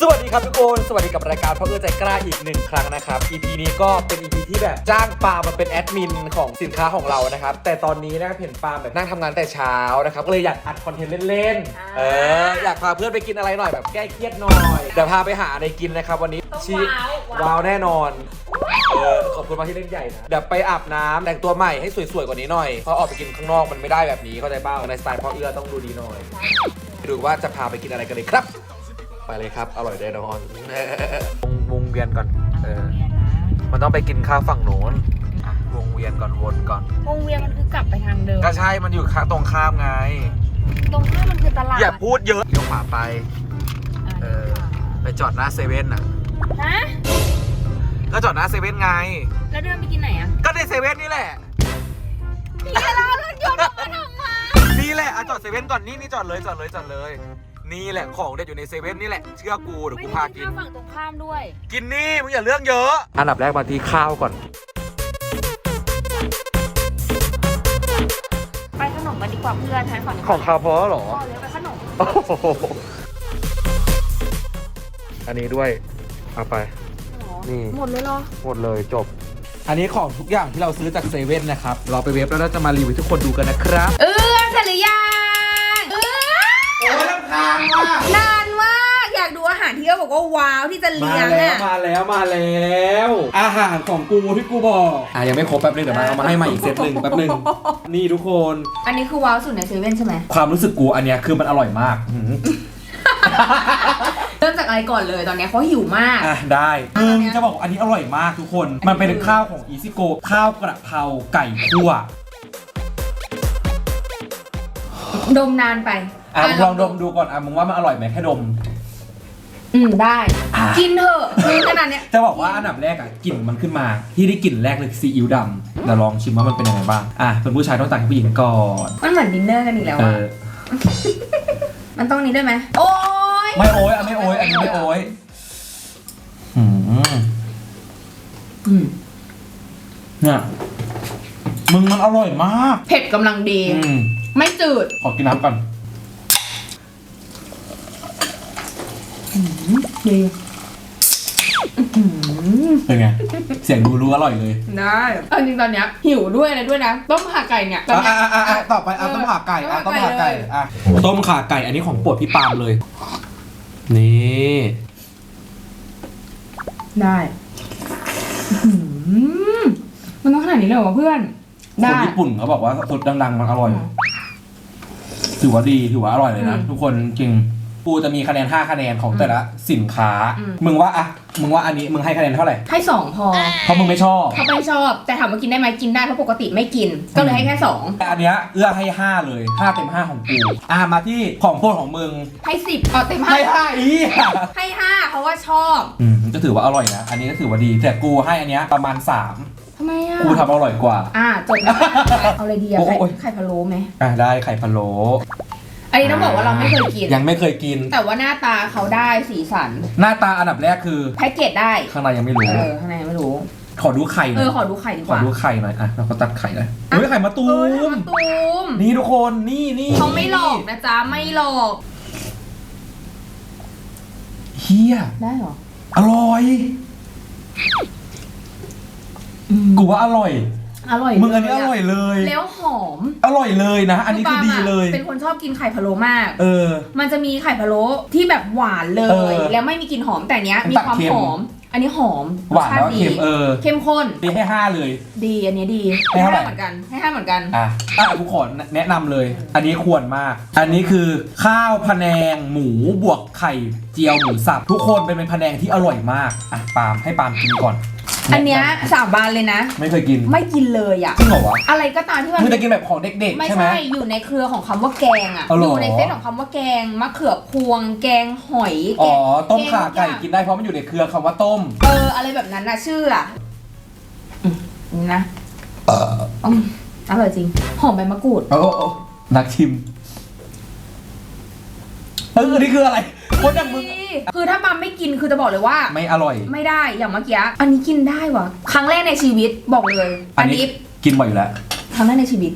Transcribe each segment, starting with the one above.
สวัสดีครับทุกคน สวัสดีกับรายการพ่อเอื้อใจกล้าอีกหนึ่งครั้งนะครับ EP นี้ก็เป็น EP ที่แบบจ้างปาล์มมาเป็นแอดมินของสินค้าของเรานะครับ แต่ตอนนี้นะครับเห็นปาล์มแบบนั่งทำงานแต่เช้านะครับ ก็เลยอยากอัดคอนเทนต์เล่นๆ เออ อยากพาเพื่อนไปกินอะไรหน่อยแบบแก้เครียดหน่อยเดี๋ยวพาไปหาอะไรกินนะครับวันนี้ต้องชีว้าวว้าว ว้าวแน่นอน เออขอบคุณมากที่เล่นใหญ่นะเดี๋ยวไปอาบน้ำแต่งตัวใหม่ให้สวยๆกว่านี้หน่อยเพราะออกไปกินข้างนอกมันไม่ได้แบบนี้เข้าใจเปล่าในสไตล์พ่อเอื้อต้องดูดีหน่อยไปดูว่าจะพาไปกินอะไรกันเลยครับ ไปเลยครับ อร่อยแน่นอนวงวงเวียนก่อน เออ มันต้องไปกินข้าวฝั่งโน้นอะวงเวียนก่อนวนก่อน วงเวียนมันคือกลับไปทางเดิม ก็ใช่ มันอยู่ข้างตรงข้ามไง ตรงข้ามมันคือตลาดอย่าพูดเยอะเลี้ยวขวาไป เออ ไปจอดหน้าเซเว่นอะ ฮะ ก็จอดหน้าเซเว่นไง แล้วเดินไปกินไหนอะก็ในเซเว่นนี่แหละ พี่เรารถยนต์ออกมาทำไมนี่แหละอะจอดเซเว่นก่อนนี่นี่จอดเลยจอดเลยจอดเลย นี่แหละของเด็ดอยู่ในเซเว่นนี่แหละเชื่อกูเดี๋ยวกูพากินข้ามฝั่งตรงข้ามด้วย กินนี่มึงอย่าเรื่องเยอะ อันดับแรกมาที่ข้าวก่อน ไปขนมกันดีกว่าเพื่อนใช้ก่อนดีกขอว่างข้าวพอเหรอพอเลยไปขนมโอ้โหอันนี้ด้วย เอาไป นี่ หมดเลยเหรอ หมดเลยจบ อันนี้ของทุกอย่างที่เราซื้อจากเซเว่นนะครับ เราไปเว็บแล้วเราจะมารีวิวให้ทุกคนดูกันนะครับ เออ ดูอาหารที่เขาบอกว่าว้าวที่จะมาเลี้ยงแล้วอะมาแล้วมาแล้ว อาหารของกูที่กูบอกอะยังไม่ครบแป๊บนึงเดี๋ยวมาเอามาให้ใหม่อีกเซตหนึ่งแป๊บนึงนี่ทุกคนอันนี้คือว้าวสุดในเซเว่นใช่ไหมความรู้สึกกูอันเนี้ยคือมันอร่อยมากหืมเริ่มจากอะไรก่อนเลยตอนเนี้ยเขาหิวมาก อะได้อันมึงเนี้ยจะบอกว่าอันนี้อร่อยมากทุกคน มันเป็นข้าวของอีซิโกข้าวกระเพราไก่คั่วดมนานไปอะมึงลองดมดูก่อนอะมึงว่ามันอร่อยไหมแค่ดม อืมได้ อะ กินเถอะคือขนาดเนี้ยจะบอกว่าอันดับแรกอะกลิ่นมันขึ้นมา ที่ได้กลิ่นแรกเลยซีอิ๊วดำเดี๋ยวลองชิมว่ามันเป็นยังไงบ้างอะเป็นผู้ชายต้องตักให้ผู้หญิงก่อนมันเหมือนดินเนอร์กันอีกแล้วเออะอมันต้องนี้ด้วยไหมโอ้ยไม่โอ้ยอะไม่โอ้ยอันนี้ไม่โอ้ยหืมอืมเนี่ยมึงมันอร่อยมาก เผ็ดกำลังดี อืม ไม่จืดขอกินน้ำก่อน ดีเป็นไง เสียงดูรู้อร่อยเลย ได้เอาจริงตอนเนี้ยหิวด้วยอะไรด้วยนะ ต้มขาไก่เนี่ยตอนอะเนี้ย อะอะอะต่อไปเอาต้มขาไก่อะต้มขาไก่อะต้มขาไก่อันนี้ของโปรดพี่ปาล์มเลย นี่ได้อื้อหือมันต้องขนาดนี้เลยเหรอเพื่อน คได้ นญี่ปุ่นเขาบอกว่าสดดังๆมันอร่อย ถือว่าดีถือว่าอร่อยเลยนะ อืม ทุกคนจริง กูจะมีคะแนน 5 คะแนนของแต่ละสินค้า อืม มึงว่าอะมึงว่าอันนี้มึงให้คะแนนเท่าไหร่ ให้สองพอเพราะมึงไม่ชอบ เขาไม่ชอบ แต่ถามว่ากินได้ไหมกินได้เพราะปกติไม่กิน ก็เลยให้แค่สองแต่อันเนี้ยเอื้อให้ 5 เลย 5 เต็ม 5 ของกูอะมาที่ของโปรดของมึงให้สิบเอาเต็มห้าให้5อีกให้ห้าเพราะว่าชอบอืมก็ถือว่าอร่อยนะ อันนี้ก็ถือว่าดี แต่กูให้อันเนี้ยประมาณทำไมอะ3กูทำอร่อยกว่า อ่าจบแล้วเอาอะไรดีอะโอ้ไข่โอ้ยไข่พะโล้ไหมอะได้ไข่พะโล้ อันนี้ต้องบอกว่าเราไม่เคยกิน ยังไม่เคยกิน แต่ว่าหน้าตาเขาได้สีสัน หน้าตาอันดับแรกคือ แพ็กเกจได้ ข้างในยังไม่รู้ เออข้างในไม่รู้ ขอดูไข่หเอน่ออยขอดูไข่ดีขกอว่าดูไข่หน่อยอะเราก็ตัดไข่เลยเฮ้ยไข่มะตูเออมมะตูมนี่ทุกคนนี่นี่เขาไม่หลอกนะจ๊ะ ไม่หลอก เฮียได้เหรอ อร่อย กูว่าอร่อย อร่อยมึงอันนี้อร่อยเลย แล้วหอม อร่อยเลยนะ อันนี้คือดีเลย เป็นคนชอบกินไข่พะโล้มาก เออ มันจะมีไข่พะโล้ที่แบบหวานเลเอยอแล้วไม่มีกลิ่นหอมแต่เนี้ยมันมีตัดความเค็มหอม อันนี้หอมหวานแล้วรสชติดีเค็มเออ เข้มข้นดีให้ห้าเลย ดีอันนี้ดีให้เท่าไหร่เหมือนกัน ให้ห้าเหมือนกัน อะอะกูขอแนะนำเลย อันนี้ควรมาก อันนี้คือข้าวพะแนงหมูบวกไข่เจียวหมูสับทุกคนเป็นเป็นพะแนงที่อร่อยมาก อะปาล์มให้ปาล์มกินก่อน อันเนี้ยสาบานเลยนะ ไม่เคยกินไม่กินเลยอะ จริงเหรอวะอะไรก็ตามที่มันมึงจะกินแบบของเด็กๆ ไม่ใช่ไหม ใช่อยู่ในเครือของคำว่าแกงอะ เอาเหรออ ยู่ในเซตของคำว่าแกงมะเขือพวง แกงหอยแกอ๋อ งต้มข่าไก่แกงกินได้เพราะมันอยู่ในเครือคำว่าต้ม เอออะไรแบบนั้นนะชื่ออะอืมนี่นะเอออืมอร่อยจริง หอมใบมะกรูดโอ้โอ้นักชิม เออ นี่คืออะไร คนอย่างมึง คือถ้าปาไม่กินคือจะบอกเลยว่า ไม่อร่อย ไม่ได้อย่างเมื่อกี้อันนี้กินได้วะครั้งแรกในชีวิตบอกเลยอันนี้กินบ่อยอยู่แล้ว ครั้งแรกในชีวิต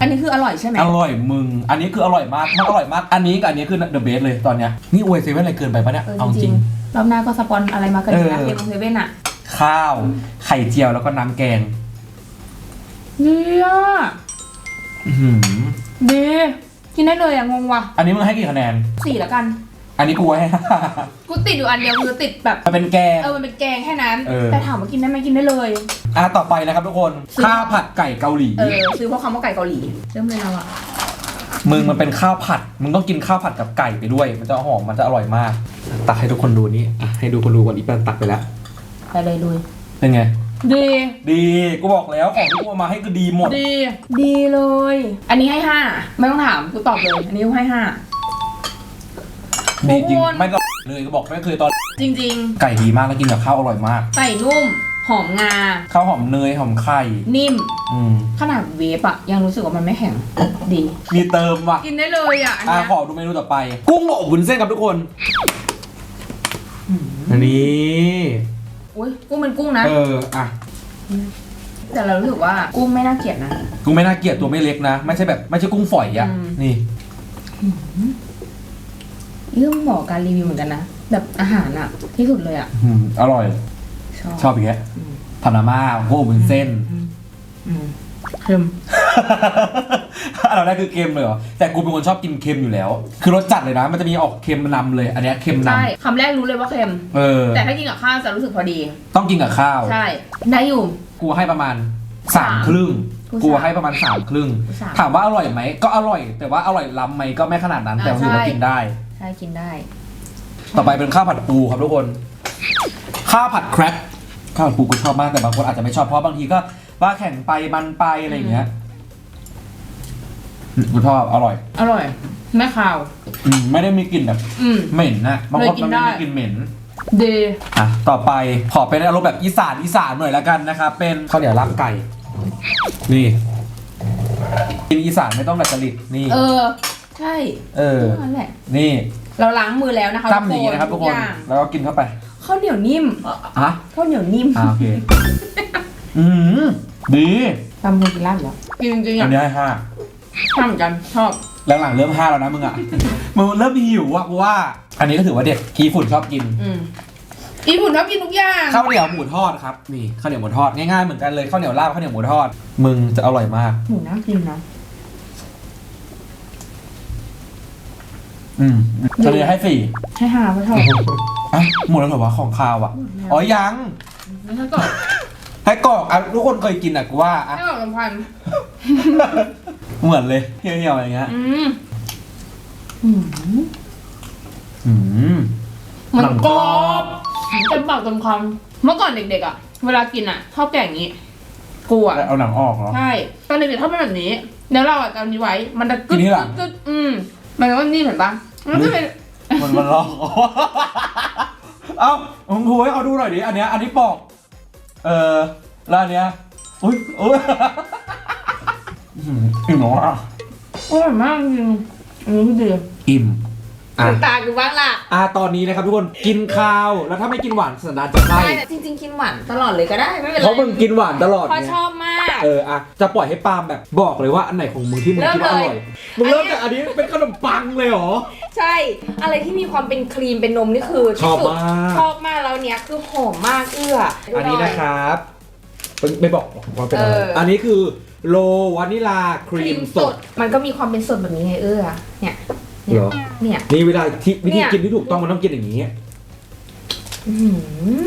อันอันนี้คืออร่อยใช่ไหมอร่อยมึง อันนี้คืออร่อยมากมันอร่อยมาก อันนี้กับอันนี้คือ the best เลยตอนเนี้ย นี่อวยเซเว่นอะไรเกินไปปะเนี่ยเออเอาจจริริงงๆรอบหน้าก็สปอนอะไรมากันดีนะเออเกมของเซเว่นอะข้าว ไข่เจียวแล้วก็น้ำแกง ดีอะอื้อหือดี กินได้เลยอะงงว่ะอันนี้มึงให้กี่คะแนน สี่ละกัน อันนี้กูให้ กูติดอยู่อันเดียวคือติดแบบ มันเป็นแกง เออมันเป็นแกงแค่นั้น เออ แต่ถามว่ากินได้ไหมกินได้เลย อะต่อไปนะครับทุกคนซื้อ ข้าวผัดไก่เกาหลี เออซื้อเพราะคำว่าไก่เกาหลีเริ่มเลยเราอะมึงมันเป็นข้าวผัด มึงต้องกินข้าวผัดกับไก่ไปด้วย มันจะหอมมันจะอร่อยมาก ตักให้ทุกคนดูนี่อะให้ดูคนดูก่อนอีแปนตักไปแล้ว ไปเลยลุยเป็นไง ดี ดีกูบอกแล้วของที่กูเอามาให้คือดีหมด ดี ดีเลย อันนี้ให้ห้าไม่ต้องถามกูตอบเลย อันนี้กูให้ห้า ดีจริงทุกคนไม่ก็เลยก็บอกไม่เคยตอนจริง ไก่ดีมากแล้วกินกับข้าวอร่อยมาก ๆไก่นุ่ม หอมงา ข้าวหอมเนยหอมไข่นิ่ม อืมขนาดเวฟอะยังรู้สึกว่ามันไม่แข็ง ดี มีเติมว่ะกินได้เลยอะอันอะเนี้ยขอดูเมนูต่อไป กุ้งอบวุ้นเส้นครับทุกคน อันนี้ อุ้ยกุ้งเป็นกุ้งนะ เอออะแต่เรารู้สึกว่ากุ้งไม่น่าเกลียดนะ กุ้งไม่น่าเกลียดตัวไม่เล็กนะไม่ใช่แบบไม่ใช่กุ้งฝอยอะอืม นี่เรื่องเหมาะกับการรีวิวเหมือนกันนะ แบบอาหารอะที่สุดเลยอะอืมอร่อย ชอบ ชอบอีกแล้วอืม พานาม่ากุ้งอบวุ้นเส้น อืมอืมเค็ม อันดับแรกคือเค็มเลยเหรอ แต่กูเป็นคนชอบกินเค็มอยู่แล้ว คือรสจัดเลยนะ มันจะมีออกเค็มนำเลย อันเนี้ยเค็มนใช่คำแรกรู้เลยว่าเค็มำเออ แต่ถ้ากินกับข้าวจะรู้สึกพอดี ต้องกินกับข้าว ใช่ ได้อยู่ กูให้ประมาณสามครึ่ง กูกูสามให้ประมาณสามครึ่งกูสามถามว่าอร่อยไหม ก็อร่อย แต่ว่าอร่อยล้ำไหมก็ไม่ขนาดนั้นอ่าแต่ถือว่าใช่ กินได้ ใช่กินได้ต่อไปเป็นข้าวผัดปูครับทุกคน ข้าวผัดแครกข้าวผัดปูกูชอบมากแต่บางคนอาจจะไม่ชอบเพราะบางทีก็ว่าแข็งไปมันไปอะไรอย่างเงี้ย กูชอบอร่อยอร่อย ไม่ขาว อืมไม่ได้มีกลิ่นแบบอืม เหม็นนะบางคนเลยกิมันนไม่ได้มีกลิ่นเหม็นดีอะ ต่อไปขอเป็นอารมณ์แบบอีสานอีสานหน่อยละกันนะครับ เป็นข้าวเหนียวลาบไก่ นี่กินอีสานไม่ต้องดัดจริตนี่ เออ ใช่เออ นั่นแหละ นี่เราล้างมือแล้วนะคะตั้มอย่างนี้นะครับทุกคน อย่างแล้วก็กินเข้าไปข้าวเหนียวนิ่มอะข้าวเหนียวนิ่มอะโอเค อืมดีตำมือกินลาบแล้วกินจริงๆอัอะนนี้ให้ห้า ชอบเหมือนกันชอบหลังๆเริ่มห้าแล้วนะมึงอะ มึงเริ่มหิวอะกูว่า อันนี้ก็ถือว่าเด็ดกีฝุ่นชอบกิน อืมอีปุ่นชอบกินทุกอย่างข้าวเหนียวหมูทอดครับนี่ข้าวเหนียวหมูทอดง่ายๆเหมือนกันเลยข้าวเหนียวลาบข้าวเหนียวหมูทอด มึงจะอร่อยมาก หมูน่ากินนะอืมอันนี้ให้สี่ให้หาเพราะชอบอะหมดแล้วเหรอวะของคาวอะหมดแล้วอ๋อยังไม่ใช่ก่อนให้กรอกอะทุกคนเคยกินอะกูว่าอะ ให้บอกลำพันธ์ เหมือนเลยเหี่ยวๆอย่างเงี้ยอืมอืมอืมมันหนังกกรรออบบเต็มปากเต็มคำเมื่อก่อนเด็กๆอะ เวลากินอะชอบแกงอย่างนี้กูอะเอาหนังออกเหรอ ใช่ตอนเด็กๆชอบเป็นแบบนี้แล้วเราอะจำนี้ไว้ มันจะกิกึนดที่หลัง กึดอืมมันก็นี่เห็นปะมันก็เป็นมันมันลอกเอ้ามึงคุให้เขาดูหน่อยดิ อันเนี้ย อันนี้ปอก เออแล้วอันเนี้ย อุ้ยอุ้ย อื้อหืออิ่มเหรอวะอร่อยมากจริงอันนี้คือดีอิ่มอะตากูบ้างล่ะอะตอนนี้นะครับทุกคนกินข้าวแล้วถ้าไม่กินหวานสันดานจะไส้ได้แต่จริง ๆ กินหวานตลอดเลยก็ได้ไม่เป็นไรเพราะมึงกินหวานตลอดเพราะไงชอบมาก เอออะจะปล่อยให้ปาล์มแบบบอกเลยว่าอันไหนของมึงที่มึงเริ่มคิดว่าอเลยร่อยมึงเริ่มจากอันนี้เป็นขนมปังเลยเหรอ ใช่ อะไรที่มีความเป็นครีมเป็นนมนี่คือชอบที่สุดมาก ชอบมากแล้วเนี้ยคือหอมมากเอื้ออัอันนี้นะครับ ไม่ไม่บอกว่าเป็นอะไรเอออั อันนี้คือโลวานิลาครีมสดมันก็มีความเป็นสดแบบนี้ไงเอื้อเนี่ยเหรอเนี่ย นี่เวลาที่วิธีเนี่ยกินที่ถูกต้องมันต้องกินอย่างนี้ อื้อหือ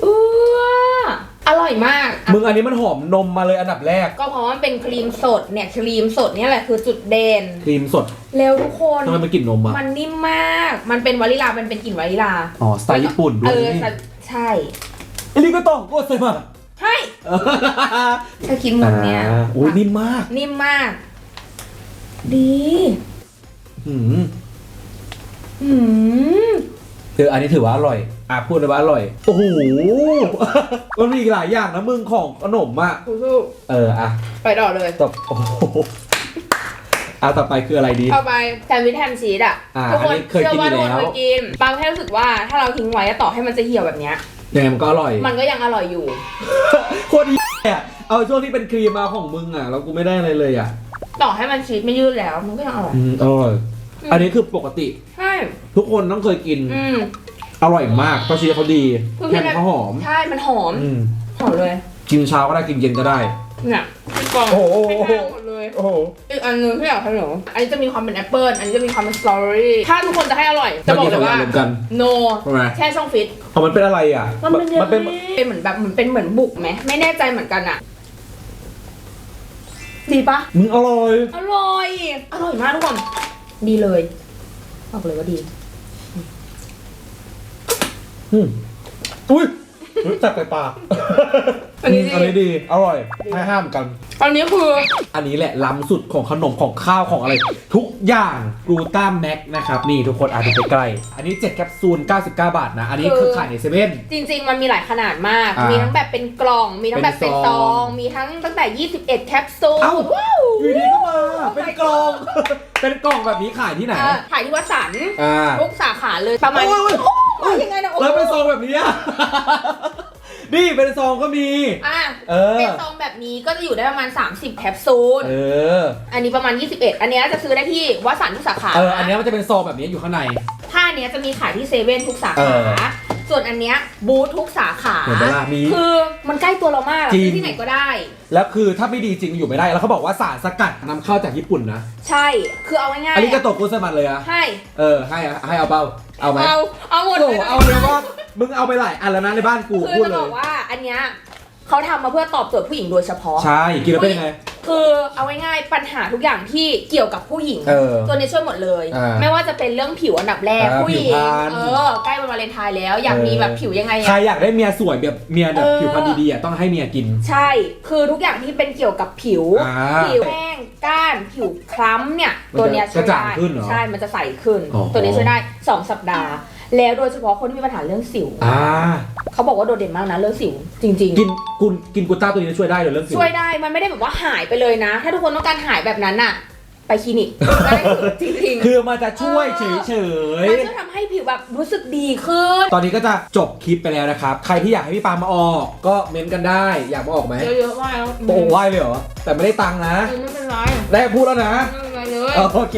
เอื้ออร่อยมากมึงอันนี้มันหอมนมมาเลยอันดับแรกก็เพราะว่ามันเป็นครีมสดเนี่ยครีมสดเนี่ยแหละคือจุดเด่นครีมสดเร็วทุกคน ทำไมมันกลิ่นนมอะมันนิ่มมาก มันเป็นวานิลา มันเป็นกลิ่นวานิลา อ๋อสไตล์ญี่ปุ่นด้เอวยอนี่ใช่อันนี้ก็ต้องโคตรใส่มา ใช่ถ้าคิดหมดเนี่ยอ่าโอ้ยนิ่มมากนิ่มมาก ดีหืมอืมคืออันนี้ถือว่าอร่อย อะพูดเลยว่าอร่อย โอ้โห มันมีอีกหลายอย่างนะมึงของขนมอะกูสู้เอออะไปต่อเลย ต่อโอ้โหอะต่อไปคืออะไรดีต่อไปแซนด์วิชแฮมชีสอะอ่าทุกคนอันนี้เคยกินเชื่อว่าอยู่ทุกคนแล้ว เคยกินบางแค่รู้สึกว่าถ้าเราทิ้งไว้ต่อให้มันจะเหี่ยวแบบเนี้ย ยังไงมันก็อร่อย มันก็ยังอร่อยอยู่ โคตรดีอะเอาช่วงที่เป็นครีมมาของมึงอะแล้วกูไม่ได้อะไรเลยอะต่อให้มันชีสไม่ยืดแล้ว มันก็ยังอร่อย อืมอร่อยอันนี้คือปกติ ใช่ ทุกคนต้องเคยกิน อืม อร่อยมากเพราะชีสเขาดีคือแผ่นพี่เขาหอม ใช่ มันหอม อืม หอมเลย กินเช้าก็ได้กินเย็นก็ได้ เนี่ยพี่กองโอ้โหพี่แห้งหมดเลย โอ้โห อีกอันหนึงที่อยากให้หนูอันนี้จะมีความเป็นแอปเปิลอันนี้จะมีความเป็นสตรอเบอรี่ ถ้าทุกคนจะให้อร่อย จะบอกเลยว่ารวมกัน no ใช่ไหมแช่ช่องฟิต เอามันเป็นอะไรอะมันเป็นเยลมันเป็นลี่เป็นเหมือนแบบเหมือนเป็นเหมือนบุกไหม ไม่แน่ใจเหมือนกันอะดีปะ มึงอร่อย อร่อย อร่อยมากทุกคน ดีเลยบอกเลยว่าดี อืมอุ้ย รู้จักไปปากอันนี้ดี อันนี้ดี อร่อยให้ห้ามกัน อันนี้คืออันนี้แหละล้ำสุดของขนมของข้าวของอะไร ทุกอย่างกลูตาแม็กนะครับ นี่ทุกคนอาจจะไปใกล้ๆอันนี้7แคปซูล 99 บาทนะ อันนี้คือขายในเซเว่น จริง ๆ มันมีหลายขนาดมาก อ่ามีมีทั้งแบบเป็นกล่อง มีทั้งแบบเป็นเป็นซซอองงมีทั้งตั้งแต่ 21 แคปซูลเอ้า ว้าวอยู่ดีก็มา เป็นกล่อง เป็นกล่องแบบนี้ขายที่ไหน อะขายที่วัดสันอ่า ทุกสาขาเลยประมาณโอ้ยโอ้ย ยังไงนะโอ้แล้วเป็นซองแบบนี้อะ นี่เป็นซองก็มี อะเออ เป็นซองแบบนี้ก็จะอยู่ได้ประมาณ 30 แคปซูล เออ อันนี้ประมาณ 21 อันเนี้ยจะซื้อได้ที่วัดสันทุกสาขาเออ อันเนี้ยมันจะเป็นซองแบบนี้อยู่ข้างใน ถ้าอันเนี้ยจะมีขายที่เซเว่นทุกสาเอขา อส่วนอันเนี้ยบูธทุกสาขา เห็นไหมล่ะมีคือมันใกล้ตัวเรามากอะจริง ซื้อที่ไหนก็ได้ แล้วคือถ้าไม่ดีจริงอยู่ไม่ได้ แล้วเขาบอกว่าสารสกัดนำเข้าจากญี่ปุ่นนะ ใช่ คือเอาง่ายๆอันนี้กระตกกุสมันเลยอะให้เออ ให้อะให้เอาเปล่า เอาไหมเอาเอาหมดโอ้เลยโหเอาเลยว่ามึงเอาไปหลายอันแล้วนะในบ้านกูคือพูดจะเลบอย กว่าอันเนี้ยเขาทำมาเพื่อตอบโจทย์ผู้หญิงโดยเฉพาะ ใช่กินแล้วเป็นยังไง คือเอาง่ายๆปัญหาทุกอย่างที่เกี่ยวกับผู้หญิง เออตัวนี้ช่วยหมดเลย อ่าไม่ว่าจะเป็นเรื่องผิวอันดับแรกอ่าผู้หญิผิงวพรรณ เออใกล้วันวาเลนไทน์แล้วอยากมีเออแบบผิวยังไงใครอะ อยากได้เมียสวยแบบเมียแบบเออ ผิวพรรณดีๆอะต้องให้เมียกิน ใช่ คือทุกอย่างที่เป็นเกี่ยวกับผิว อ่า ผิวแห้ง ก้านผิวคล้ำเนี่ย มันจะตัวเนี้ยช่วยกระจ่างได้ขึ้นเหรอใช่ มันจะใสขึ้น อ๋อ ตัวนี้ช่วยได้ 2 สัปดาห์ แล้วโดยเฉพาะคนที่มีปัญหาเรื่องสิว อ่าเขาบอกว่าโดดเด่นมากนะเรื่องสิว จริง กินกุนกินกูต้าตัวนี้ช่วยได้เลยเรื่องสิๆช่วยได้มันไม่ได้แบบว่าหายไปเลยนะ ถ้าทุกคนต้องการหายแบบนั้นน่ะ ไปคลินิกได้เลยจริงๆ คือมันจะช่วยเฉยมันจะทำให้ผิวแบบรู้สึกดีขึ้น ๆตอนนี้ก็จะจบคลิปไปแล้วนะครับ ใครที่อยากให้พี่ปามาออก ก็เม้นกันได้ อยากมาออกไหมเยอะๆว่าแล้วโอ้ไหวเลยเหรอ แต่ไม่ได้ตังค์นะ ไม่เป็นไรได้พูดแล้วนะ ไม่เป็นไรเลย โอเค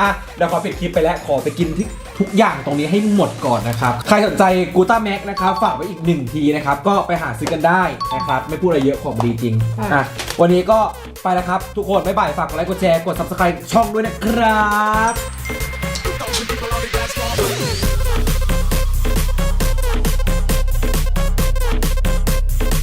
อะ เดี๋ยวขอปิดคลิปไปแล้ว ขอไปกินที่ทุกอย่างตรงนี้ให้หมดก่อนนะครับ ใครสนใจกูต้าแม็กนะครับ ฝากไว้อีกหนึ่งทีนะครับ ก็ไปหาซื้อกันได้นะครับ ไม่พูดอะไรเยอะของดีจริง อะ วันนี้ก็ ไปแล้วครับ ทุกคนบ๊ายบายฝากกดไลค์กดแชร์กด subscribe ช่องด้วยนะครับ